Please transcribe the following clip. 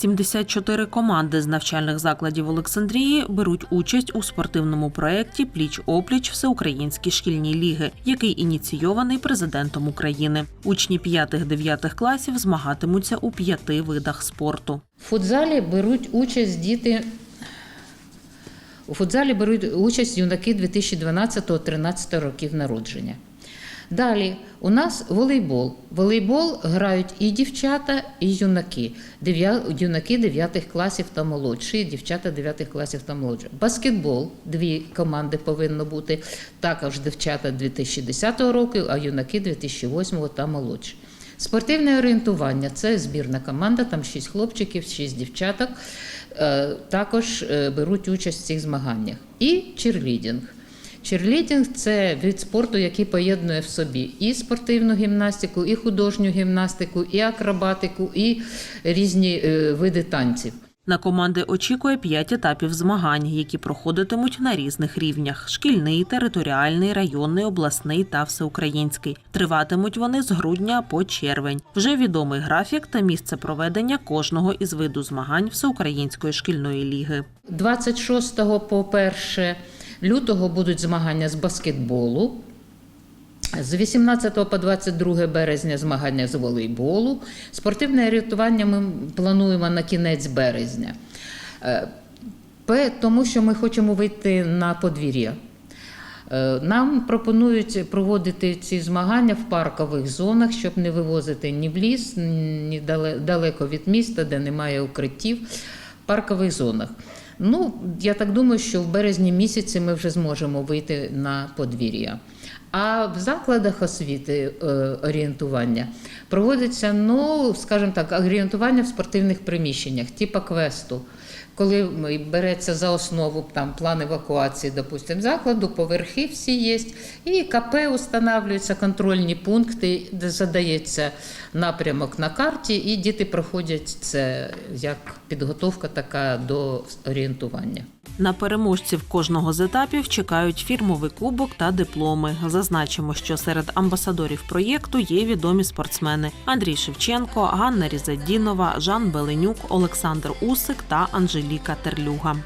74 команди з навчальних закладів Олександрії беруть участь у спортивному проєкті Пліч опліч Всеукраїнські шкільні ліги, який ініційований президентом України. Учні 5-9 класів змагатимуться у п'яти видах спорту. В футзалі беруть участь діти. У футзалі беруть участь юнаки 2012-13 років народження. Далі у нас волейбол. Волейбол грають і дівчата, і юнаки. Юнаки 9 класів та молодші, дівчата 9 класів та молодші. Баскетбол дві команди повинно бути. Також дівчата 2010 року, а юнаки 2008 та молодші. Спортивне орієнтування це збірна команда, там 6 хлопчиків, 6 дівчаток. Е, Також е, беруть участь в цих змаганнях. І черлідінг. Черлідінг це вид спорту, який поєднує в собі і спортивну гімнастику, і художню гімнастику, і акробатику, і різні е, види танців. На команди очікує п'ять етапів змагань, які проходитимуть на різних рівнях: шкільний, територіальний, районний, обласний та всеукраїнський. Триватимуть вони з грудня по червень. Вже відомий графік та місце проведення кожного із виду змагань Всеукраїнської шкільної ліги. 26 по 1 лютого будуть змагання з баскетболу. З 18 по 22 березня змагання з волейболу. Спортивне орієнтування ми плануємо на кінець березня. Е, Тому що ми хочемо вийти на подвір'я. Е, Нам пропонують проводити ці змагання в паркових зонах, щоб не вивозити ні в ліс, ні далеко від міста, де немає укриттів, в паркових зонах. Ну, я так думаю, що в березні місяці ми вже зможемо вийти на подвір'я. А в закладах освіти е, орієнтування проводиться, ну, скажімо так, орієнтування в спортивних приміщеннях, типу квесту. Коли береться за основу там план евакуації, допустимо, закладу, поверхи всі є, і КП встановлюються контрольні пункти, де задається напрямок на карті, і діти проходять це як підготовка така до орієнтування. На переможців кожного з етапів чекають фірмовий кубок та дипломи. Зазначимо, що серед амбасадорів проєкту є відомі спортсмени Андрій Шевченко, Ганна Різадінова, Жан Беленюк, Олександр Усик та Анжеліка Терлюга.